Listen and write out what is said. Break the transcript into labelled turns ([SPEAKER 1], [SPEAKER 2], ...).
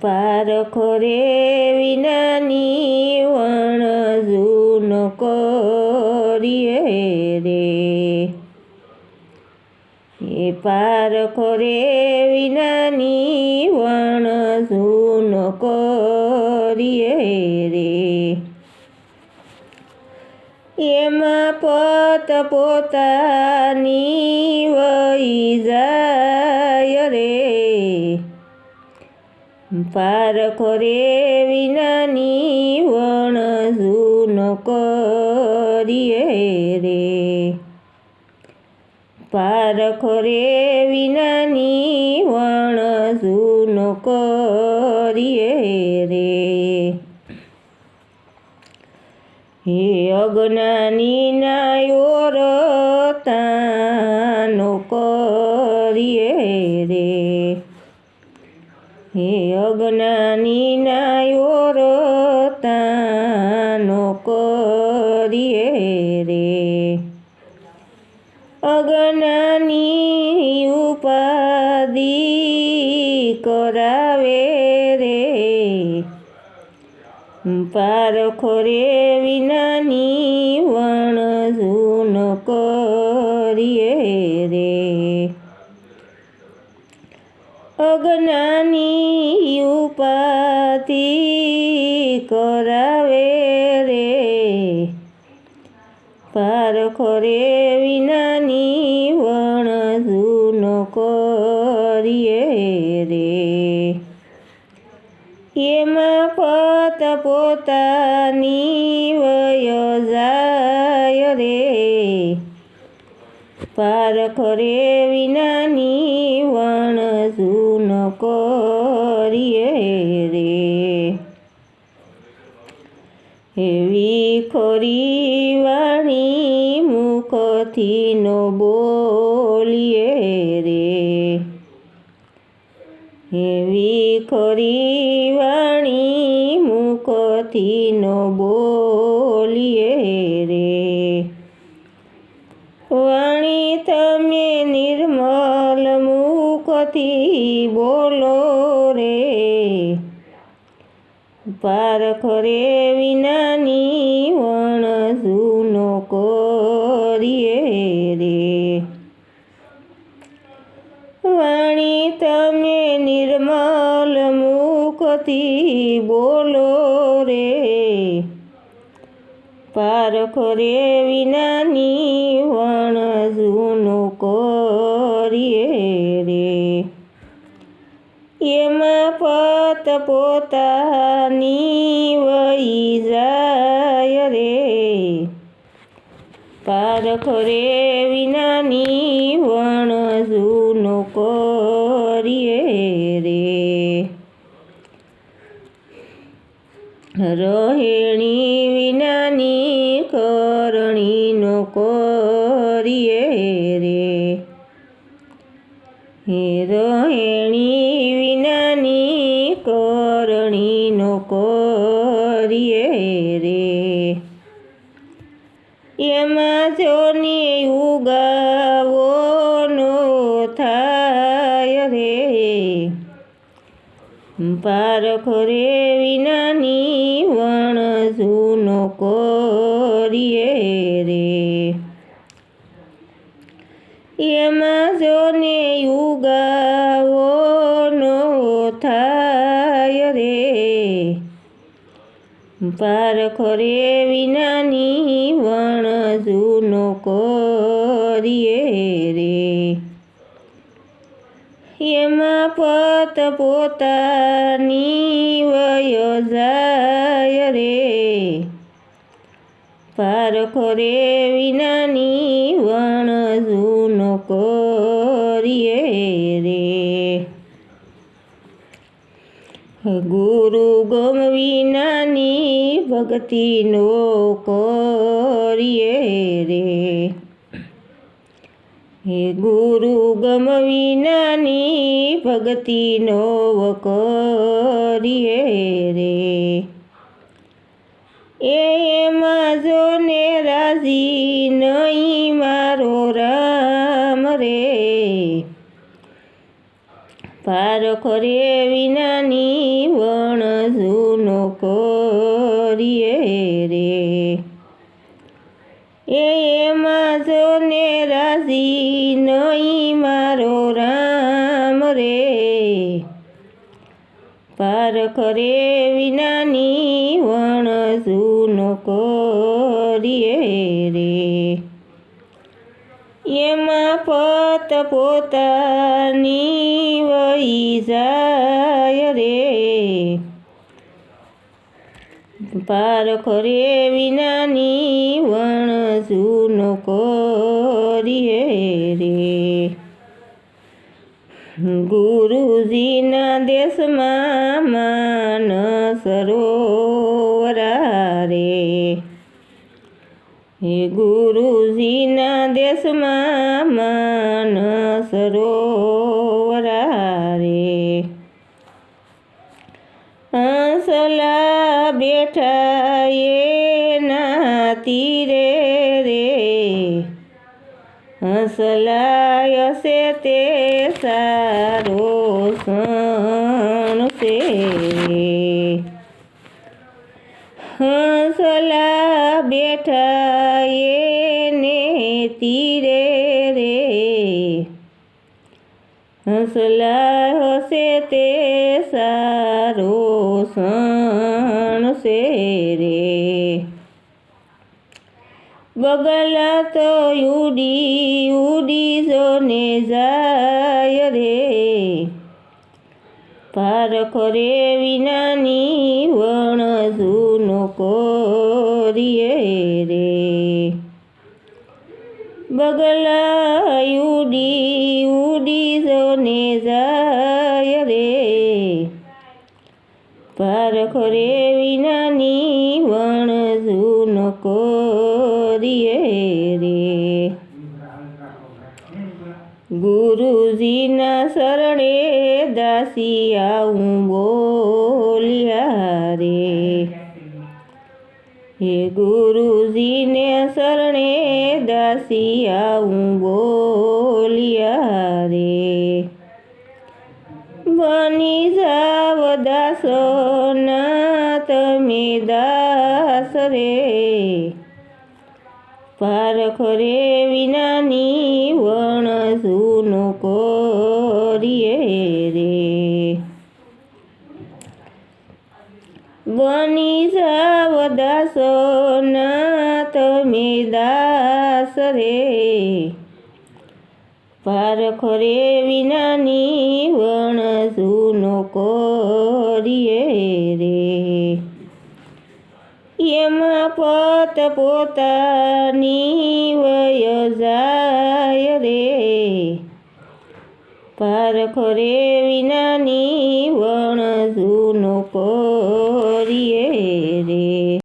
[SPEAKER 1] પારખો રે વિનાની વણ જૂન કરીએ રે. એ પારખો રે વિનાની વણ જૂન કરીએ રે. એમાં પોત પોતાની વહી જાય રે. પારખો રે વિનાની વણ જૂન કરીએ રે. પારખો રે વિનાની વણ જૂન કરીએ રે. હે અજ્ઞાની નાયો નાયો રતાનો કરીએ રે. અજ્ઞાની ઉપાધિ કરાવે રે. પારખો રે વિનાની વણ જૂન કરીએ અજ્ઞાની ઉપાધિ કરાવે રે. પારખો રે વિનાની વણ જૂન કરીએ રે. એમાં પત પોતાની વય જાય રે. પારખો રે વિનાની વણ જૂન કરીએ રે. એવી ખોરી વાણી મુખથી નો બોલીએ રે. એવી ખરી વાણી મુખથી નો બોલીએ રે. વાણી તમે નિર્મલ મુખથી બોલો રે. પારખ રે વિનાની વણ જૂનો કરીએ રે. વાણી તમે નિર્મલ મુખથી બોલો પારખો રે વિનાની વણ જૂનો કરીએ રે. એમાં પત પોતાની વહી જાય રે. પારખો રે વિનાની વણ જૂનો કરીએ રે. રહેણી વિનાની કરણીનો કરીએ રે. હે રહેણી વિનાની કરણીનો કરીએ રે. એમાં જોની ઉગાવો પારખો રે વિનાની વણ જૂનો કરીએ રે. એમાં જોને યુગાવો નો થાય રે. પારખો રે વિનાની વણ જૂનો કરીએ રે. એમાં પત પોતાની વયો જાય રે. પારખો રે વિનાની વણ જૂનો કરીએ રે. ગુરુ ગમ વિનાની ભક્તિનો કરીએ રે. હે ગુરુ ગમ વિનાની ભક્તિનો કરીએ રે. એમાં જોને રાજી નહીં મારો રામ રે. પારખ રે વિનાની વણ જૂનો કરીએ રે. એમાં જો ને રાજી નહીં મારો રામ રે. પારખ રે વિનાની વણ જૂનો કરીએ રે. એમાં પત પોતાની વહી જાય રે. પારખ રે વિનાની વણ જૂનો કરીએ રે? ગુરુજીના દેશમાં માન સરોવરા રે હે ગુરુજીના દેશમાં માન સરોવરા રે હંસલા બેઠા એના તીરે રે. હસલાય છે તે સારો સણ હસલા હંસલા બેઠા એને તીરે રે. હંસલા હશે તે સારો સણ છે રે. બગલા તો ઉડી ઉડી જોને જાય રે. પારખ રે વિનાની વણ જૂનો કરીએ રે. બગલા ઉડી ઉડી જોને જાય રે પારખ રે વિનાની વણ જૂનો કરીએ રે ગુરુજીના શરણે દાસી આવું બોલ્યા રે હે ગુરુજીને શરણે દાસિયા હું બોલિયા રે. બની જાવ દાસો ના તમે દાસ રે. પારખ રે વિનાની વણ જૂનો કરીએ રે. બની જાવ દાસો, ના તમે દાસ રે. પારખ રે વિનાની વણ જૂનો કરીએ રે. એમાં પત પોતાની વય જાય રે. પારખો રે વિનાની વણ જૂનો કોરીએ રે.